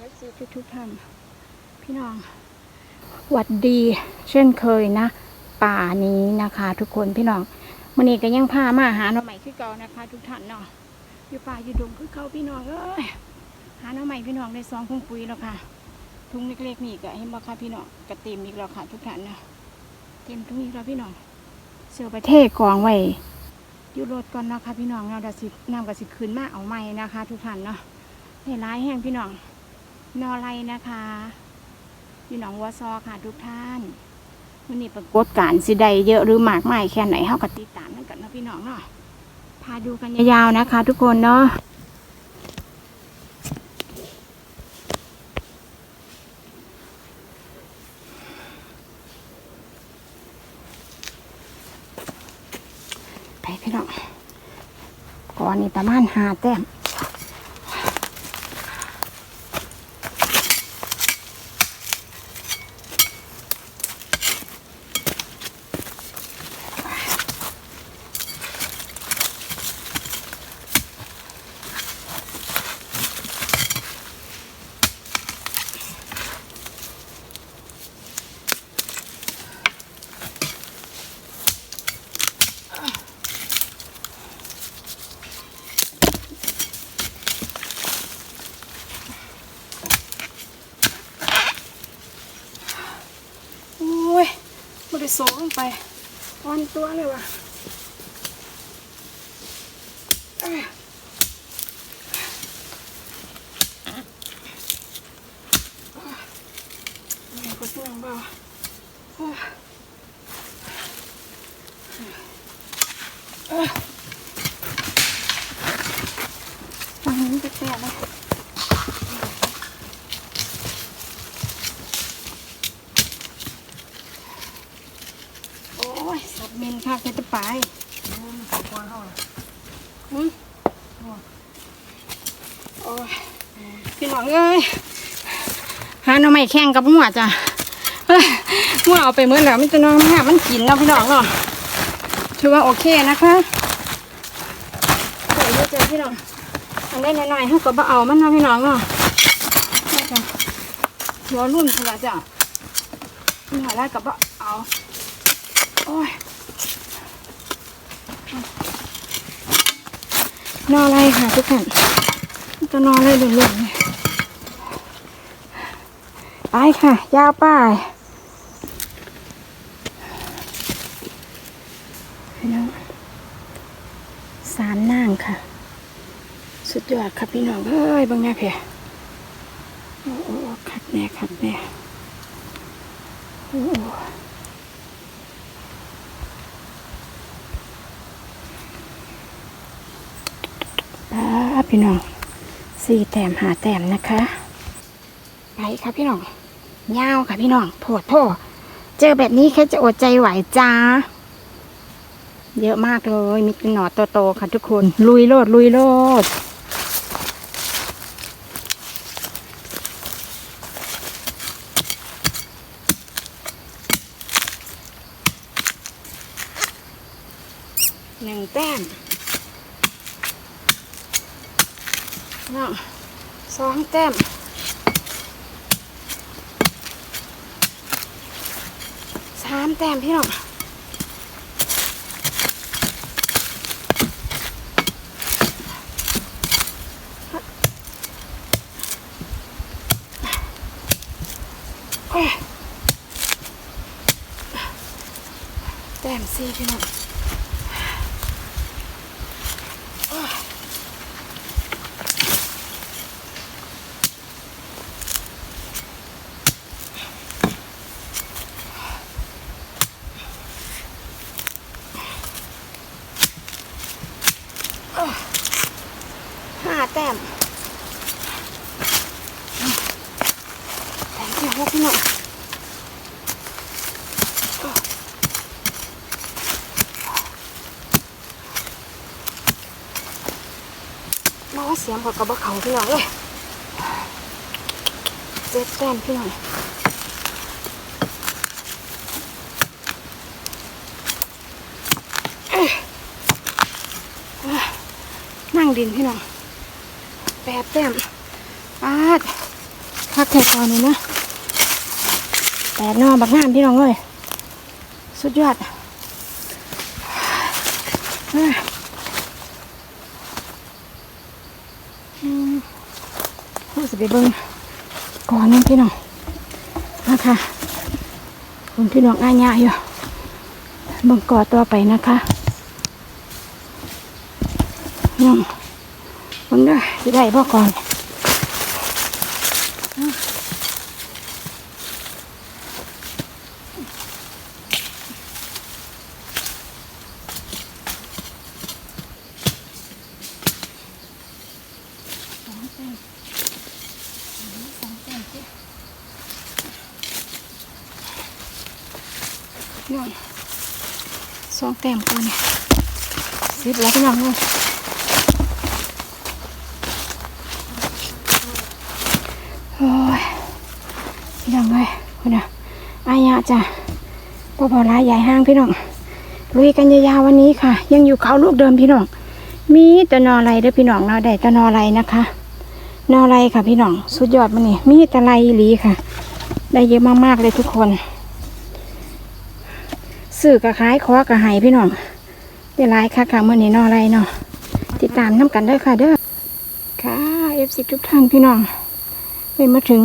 เอฟซีทุกท่านพี่น้องหวัดดี เช่นเคยนะ ป่านี้นะคะ ทุกคนพี่น้องมันนี้ก็ยังพามาหาหน่อใหม่ขึ้นเก่านะคะ ทุกท่านเนาะอยู่ป่าอยู่ดงขึ้นเขาพี่น้องเอ้ยหาหน่อใหม่พี่น้องได้ซองพุงปุ๋ยแล้วค่ะทุ่งเล็กๆนี่ก็เห็นบ่ค่ะพี่น้องกระเต็มอีกแล้วค่ะ ทุกท่านเนาะเต็มทุ่งอีกแล้วพี่น้องเสือประเทศกองไว้อยู่รถก่อนนะคะพี่น้องเราดาสิน้ำกับสิคืนมาเอาใหม่นะคะ ทุกท่านเนาะในร้ายแห้งพี่น้อง นอไรนะคะ อยู่หนองวัวซอค่ะทุกท่านวันนี้ปรากฏการณ์สิใดเยอะหรือมากไม่แค่ไหนเฮากับติดตามนั่นกันเนาะพี่น้องเนาะพาดูกันยาวๆนะคะ ทุกคนเนาะไปพี่น้องก่อนนี่ประมาณหาแต้ม งไปวันตัวเลยว่ะเอ้ยไม่ก็เสียงเบาโอ้ยเอ้ยฟังนี้จะแตกเลย โอ้ย สับเมนค่ะแค่ จะไปหืมโอ้ยพี่น้องเอ้ยหาหน่อไม้แข่งกับหัวจ้ะเอ้ยหัวเอาไปเมื่อแล้วมันจะน้องแม่มันกินเนาะพี่น้องเนาะถือว่าโอเคนะคะสวยเยอะเจอพี่น้องอันได้หน่อยๆให้ก็บ่เอามันเนาะพี่น้องเนาะนี่จ้ะหัวรุ่นพุ่นละจ้ะนี่หาได้กับบ่เอาโอ้ย นอนอะไรค่ะทุกท่านจะนอนอะไรเหลืองๆเนี่ยไปค่ะ ยาวไป้ายพี่น้องสามนางค่ะ สุดยอดค่ะพี่น้องเอ้ยบางแง่เพียโอ้โหขัดแน่ขัดแน่โอ้ โหอ่าพี่น้องสี่แต้มหาแต้มนะคะไปค่ะพี่น้องยาวค่ะพี่น้องโผดโผเจอแบบนี้แค่จะอดใจไหวจ้า เยอะมากเลย มีหนอดโตๆค่ะทุกคน ลุยโลด ลุยโลดหนึ่งแต้ม น้องสองแต้มสามแต้มพี่น้องโอ้ยแต้มสี่พี่น้อง ห้าแต้ม แต้มที่หกพี่น้องมาว่าเสียงพอกระบอกเขาพี่หน้องเลยเจ็ดแต้มพี่หน้อยนั่งดินพี่น้องแปดแต้มปาดพักแค่ตอนนี้นะ แปดนอบักงามพี่น้องเลยสุดยอดอ้ยอืมรู้สึกไปเบิ่งก่อนนึงพี่น้องนะคะคุณพี่น้องอาญาอยู่เบิ่งก่อต่อไปนะคะน้องเบิ่งได้อสิได้พ่อก่อน น้องสองแต้มก่อนเนี่ยสิบแล้วพี่น้องเลยโอ้ยพี่น้องเลยคุณน่ะอายะจ้ะพอพอร้ายใหญ่ห้างพี่น้องลุยกันยาวๆวันนี้ค่ะ ยังอยู่เขาลูกเดิมพี่น้อง มีตะนอไรเด้อพี่น้องเนาะได้ตะนอไรนะคะ นอไรค่ะพี่น้อง สุดยอดมันนี่มีตะไรหลีค่ะ ได้เยอะมากๆเลยทุกคน สื่อกระคล้ายคอกระไห้พี่น้องได้หลายค่ะค่ะเมื่อนี้นออะไรเนาะติดตามน้ำกันได้ค่ะเด้อค่ะเอฟซีทุกท่านพี่น้องได้มาถึง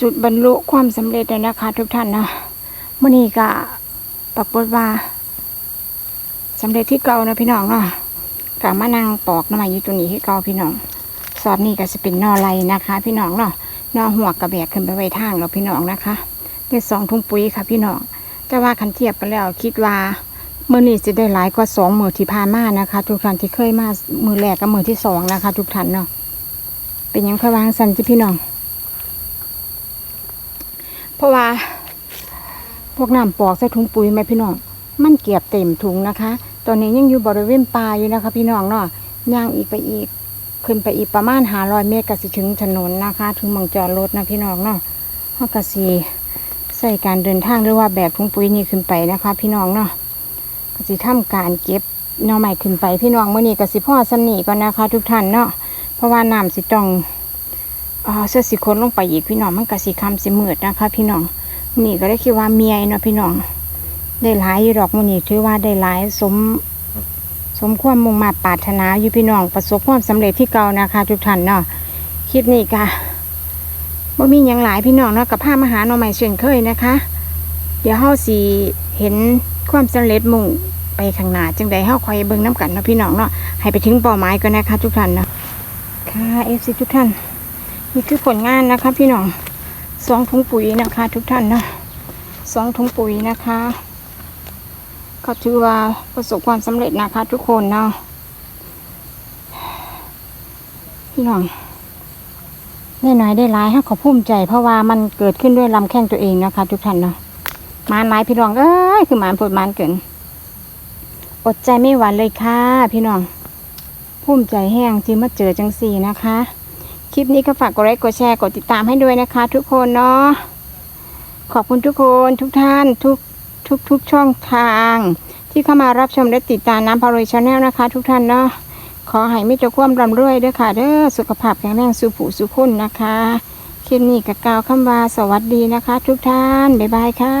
จุดบรรลุความสำเร็จแล้วนะคะทุกท่านเนาะเมื่อนี้ก็ปรากฏว่าสำเร็จที่เก่านะพี่น้องเนาะกะมานั่งปอกน้ำมันอยู่ตัวนี้ที่เก่าพี่น้องสอบนี้ก็จะเป็นนอไรนะคะ พี่น้องเนาะนอหัวกระแบกขึ้นไปไว้ทางเราพี่น้องนะคะได้สองถุงปุ๋ยค่ะพี่น้อง แต่ว่าคันเทียบกันแล้วคิดว่ามือนี้จะได้หลายกว่าสองมือที่ผ่านมานะคะ ทุกท่านที่เคยมามือแรกกับมือที่สองนะคะ ทุกท่านเนาะเป็นยังค่อยวางสันจิพี่น้อง เพราะว่า พวกน้ำปอกใส่ถุงปุ๋ยไหมพี่น้อง มันเกียบเต็มถุงนะคะ ตอนนี้ยังอยู่บริเวณป่าอยู่นะคะ พี่น้องเนาะย่างอีกไปอีก ขึ้นไปอีกประมาณหาร้อยเมตรก็สิถึงถนนนะคะ ถึงมองจอดรถนะพี่น้องเนาะเฮาก็สิ ใส่การเดินทางหรือว่าแบบถุงปุ๋ยนี่ขึ้นไปนะคะ พี่น้องเนาะก็สิทำการเก็บหน่อใหม่ขึ้นไป พี่น้องเมื่อนี้ก็สิพ่อสำนีก่อนนะคะ ทุกท่านเนาะเพราะว่าน้ำสิต้องเอ่อเสื้อสิคนลงไปอีกพี่น้องมันก็สิคำสิมืดนะคะ พี่น้องนี่ก็ได้คิดว่าเมียเนาะพี่น้อง ได้หลายอยู่ดอกมื่อนี้ถือว่าได้หลายสมสมความมุ่งมาปรารถนาอยู่พี่น้องประสบความสำเร็จที่เก่านะคะ ทุกท่านเนาะคลิปนี้ค่ะ บ่มีหยังหลายพี่น้องเนาะกับผ้ามาหาหน่อใหม่เช่นเคยนะคะ เดี๋ยวเฮาสิเห็นความสำเร็จมุ่งไปข้างหน้าจังใดเฮาคอยเบิ่งน้ำกันเนาะพี่น้องเนาะให้ไปถึงเป้าหมายก่อนนะคะ ทุกท่านเนาะค่ะ FC ทุกท่านนี่คือผลงานนะคะ พี่น้องสองถุงปุ๋ยนะคะ ทุกท่านเนาะสองถุงปุ๋ยนะคะ ก็ถือว่าประสบความสำเร็จนะคะ ทุกคนเนาะพี่น้อง ได้น้อยได้หลายฮะขอภูมิใจ เพราะว่ามันเกิดขึ้นด้วยลำแข้งตัวเองนะคะ ทุกท่านเนาะมานหลายพี่น้องเอ้ยคือมานปวดมานเกินอดใจไม่หวานเลยค่ะ พี่น้องภูมิใจแห้งที่มาเจอจังสี่นะคะ คลิปนี้ก็ฝากกดไลค์กดแชร์กดติดตามให้ด้วยนะคะ ทุกคนเนาะขอบคุณทุกคนทุกท่านทุกทุกทุกช่องทาง ที่เข้ามารับชมและติดตามน้ำพารวยชาแนลนะคะ ทุกท่านเนาะ ขอให้ไม่เจะความร่ำรวยเด้อค่ะ เด้อสุขภาพแข็งแรงสุผูสุขุนนะคะคลิปนี้กับกาวคำว่าสวัสดีนะคะ ทุกท่าน บ๊ายบายค่ะ